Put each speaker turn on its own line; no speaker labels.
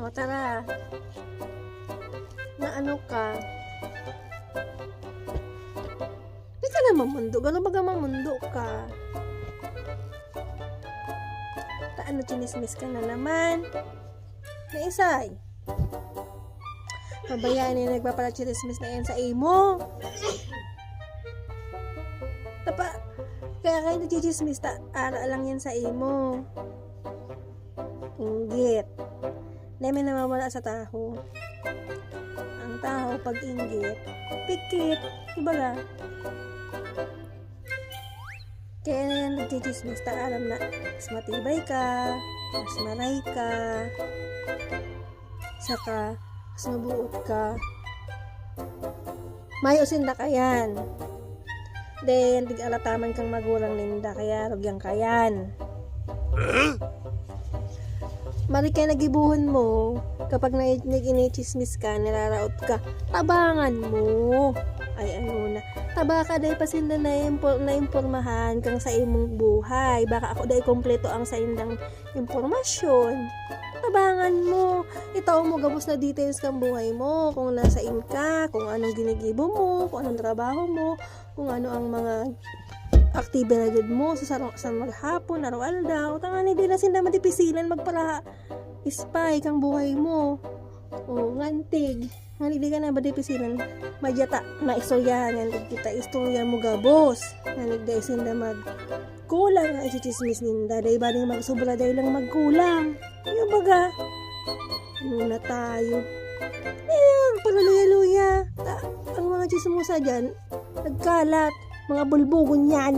O, tara. Na ano ka? Di ka na mamundo. Gano'n baga mamundo ka? Ta ano, chinismis ka na naman? Naisay? Pabayaan na nagpapala chinismis na yan sa imo. Tapa, kaya kayo nagchichismis ta, ara lang yan sa imo. Inggit. Dahil may namawala sa taho. Ang taho, pag inggit, pikit. Ibaga. Kaya na yan nagchichismis ta, alam na, mas matibay ka, mas maray ka, saka, mas mabuot ka. Mayusin na ka yan. Then, tig-alataman kang magulang ninda, kaya rugyang kayan. Mari kaya nagibuhon mo, kapag nag nag-inichismis ka, nilaraot ka, tabangan mo. Ay, ano na. Taba ka dahil pasinda na, impor, na impormahan kang sa imong buhay. Baka ako dahil kompleto ang sa indang impormasyon. Tabangan mo. Itaw mo gabos na details kang buhay mo. Kung nasa in ka, kung anong ginigibo mo, kung anong trabaho mo, kung ano ang mga aktibidad mo sa sarong sa maghapon, araw-aldaw. Tanga ni di na sinda matipisilan magpara ispay kang buhay mo. O ngantig. Nga di ka na ba dipisilan magyata na istoryahan nga kita istorya mo gabos. Nga di sinda mag kulang ang isichismis ninda. Dahil ba rin magsubra dahil lang magkulang. Yung baga. Muna tayo. Ayun, palaluya-luya. Ta- ang mga chismosa dyan, nagkalat. Mga bulbugon yan.